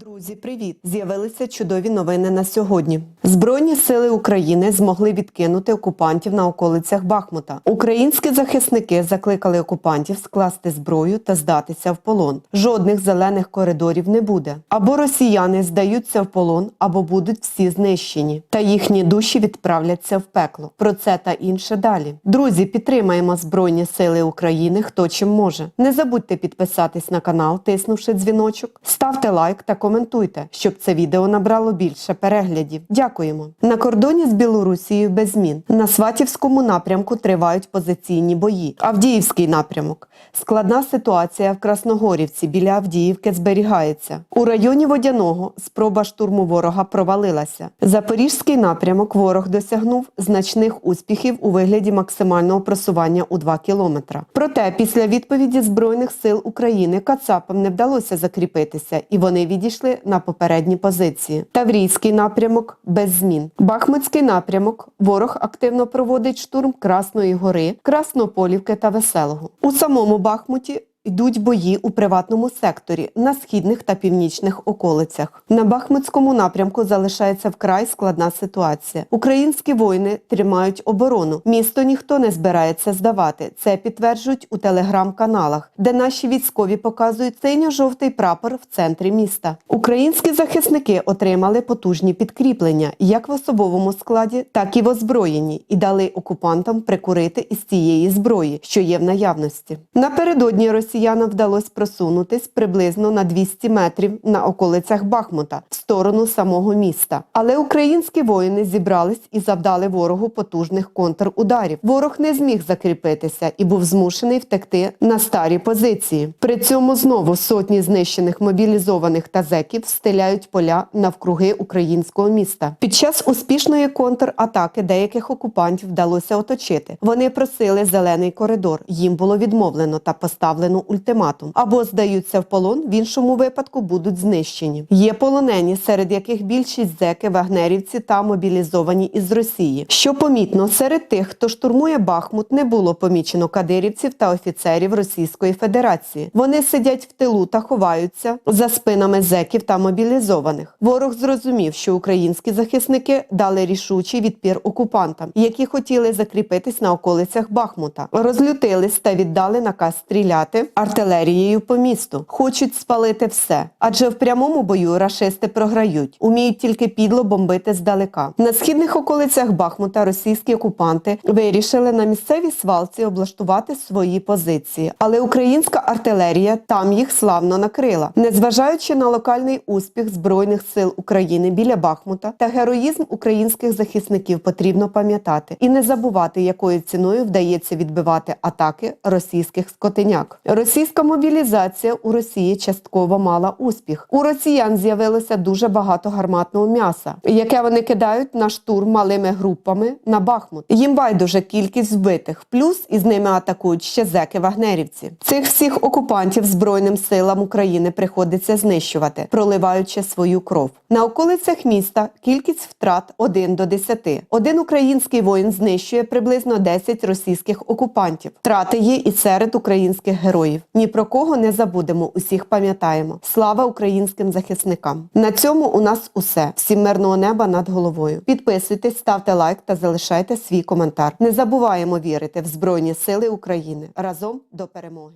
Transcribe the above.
Друзі, привіт! З'явилися чудові новини на сьогодні. Збройні сили України змогли відкинути окупантів на околицях Бахмута. Українські захисники закликали окупантів скласти зброю та здатися в полон. Жодних зелених коридорів не буде. Або росіяни здаються в полон, або будуть всі знищені, та їхні душі відправляться в пекло. Про це та інше далі. Друзі, підтримаємо Збройні Сили України, хто чим може. Не забудьте підписатись на канал, тиснувши дзвіночок, ставте лайк та коментуйте, щоб це відео набрало більше переглядів. Дякуємо. На кордоні з Білорусією без змін. На Сватівському напрямку тривають позиційні бої. Авдіївський напрямок. Складна ситуація в Красногорівці біля Авдіївки зберігається. У районі Водяного спроба штурму ворога провалилася. Запорізький напрямок ворог досягнув значних успіхів у вигляді максимального просування у 2 кілометра. Проте після відповіді Збройних сил України Кацапам не вдалося закріпитися, і вони відійшли на попередні позиції. Таврійський напрямок без змін. Бахмутський напрямок ворог активно проводить штурм Красної гори, Краснополівки та Веселого. У самому Бахмуті Йдуть бої у приватному секторі на східних та північних околицях. На Бахмутському напрямку залишається вкрай складна ситуація. Українські воїни тримають оборону. Місто ніхто не збирається здавати. Це підтверджують у телеграм-каналах, де наші військові показують синьо-жовтий прапор в центрі міста. Українські захисники отримали потужні підкріплення як в особовому складі, так і в озброєнні, і дали окупантам прикурити із цієї зброї, що є в наявності. Напередодні росіянам вдалося просунутись приблизно на 200 метрів на околицях Бахмута в сторону самого міста. Але українські воїни зібрались і завдали ворогу потужних контрударів. Ворог не зміг закріпитися і був змушений втекти на старі позиції. При цьому знову сотні знищених мобілізованих та зеків стеляють поля навкруги українського міста. Під час успішної контратаки деяких окупантів вдалося оточити. Вони просили зелений коридор. Їм було відмовлено та поставлено ультиматум: або здаються в полон, в іншому випадку будуть знищені. Є полонені, серед яких більшість зеки, вагнерівці та мобілізовані із Росії. Що помітно, серед тих, хто штурмує Бахмут, не було помічено кадирівців та офіцерів Російської Федерації. Вони сидять в тилу та ховаються за спинами зеків та мобілізованих. Ворог зрозумів, що українські захисники дали рішучий відпір окупантам, які хотіли закріпитись на околицях Бахмута. Розлютились та віддали наказ стріляти артилерією по місту. Хочуть спалити все, адже в прямому бою рашисти програють, уміють тільки підло бомбити здалека. На східних околицях Бахмута російські окупанти вирішили на місцевій свалці облаштувати свої позиції, але українська артилерія там їх славно накрила, незважаючи на локальний успіх збройних сил України біля Бахмута та героїзм українських захисників потрібно пам'ятати і не забувати, якою ціною вдається відбивати атаки російських скотиняк. Російська мобілізація у Росії частково мала успіх. У росіян з'явилося дуже багато гарматного м'яса, яке вони кидають на штурм малими групами на Бахмут. Їм байдуже кількість вбитих, плюс із ними атакують ще зеки вагнерівці. Цих всіх окупантів Збройним силам України приходиться знищувати, проливаючи свою кров. На околицях міста кількість втрат 1 до 10. Один український воїн знищує приблизно 10 російських окупантів. Втрати є і серед українських героїв. Ні про кого не забудемо, усіх пам'ятаємо. Слава українським захисникам! На цьому у нас усе. Всім мирного неба над головою. Підписуйтесь, ставте лайк та залишайте свій коментар. Не забуваємо вірити в Збройні Сили України разом до перемоги.